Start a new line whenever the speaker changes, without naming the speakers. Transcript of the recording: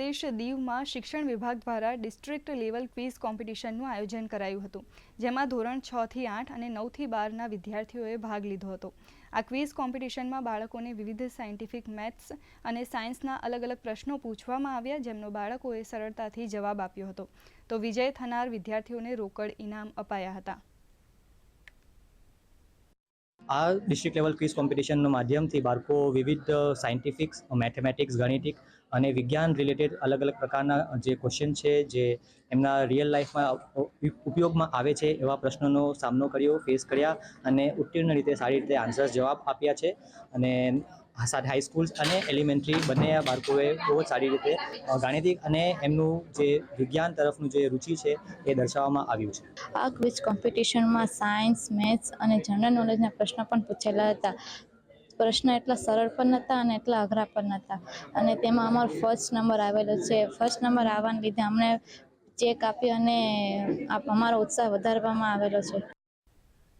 પ્રદેશ દીવમાં શિક્ષણ વિભાગ દ્વારા ડિસ્ટ્રિક્ટ લેવલ ક્વિઝ કોમ્પિટિશનનું આયોજન કરાયું હતું, જેમાં ધોરણ છ થી આઠ અને નવથી બારના વિદ્યાર્થીઓએ ભાગ લીધો હતો. આ ક્વિઝ કોમ્પિટિશનમાં બાળકોને વિવિધ સાયન્ટિફિક મેથ્સ અને સાયન્સના અલગ અલગ પ્રશ્નો પૂછવામાં આવ્યા, જેમનો બાળકોએ સરળતાથી જવાબ આપ્યો હતો. તો વિજય થનાર વિદ્યાર્થીઓને રોકડ ઇનામ અપાયા હતા.
આ ડિસ્ટ્રિક્ટ લેવલ ક્વિઝ કોમ્પિટિશનના માધ્યમથી બાળકો વિવિધ સાયન્ટિફિક્સ મેથેમેટિક્સ ગણિતિક અને વિજ્ઞાન રિલેટેડ અલગ અલગ પ્રકારના જે ક્વેશ્ચન છે, જે એમના રિયલ લાઈફમાં ઉપયોગમાં આવે છે એવા પ્રશ્નોનો સામનો કર્યો ફેસ કર્યા અને ઉત્તીર્ણ રીતે સારી રીતે આન્સર્સ જવાબ આપ્યા છે. અને સાથે હાઈસ્કૂલ અને એલિમેન્ટરી બંને બાળકોએ બહુ જ સારી રીતે ગાણિતિક અને એમનું જે વિજ્ઞાન તરફનું જે રુચિ છે એ દર્શાવવામાં આવ્યું છે.
આ ક્વિઝ કોમ્પિટિશનમાં સાયન્સ મેથ્સ અને જનરલ નોલેજના પ્રશ્નો પણ પૂછેલા હતા. પ્રશ્ન એટલા સરળ પણ નહોતા અને એટલા અઘરા પણ નહોતા. અને તેમાં અમારો ફર્સ્ટ નંબર આવેલો છે. ફર્સ્ટ નંબર આવવાને લીધે અમને ચેક આપી અને અમારો ઉત્સાહ વધારવામાં આવેલો છે.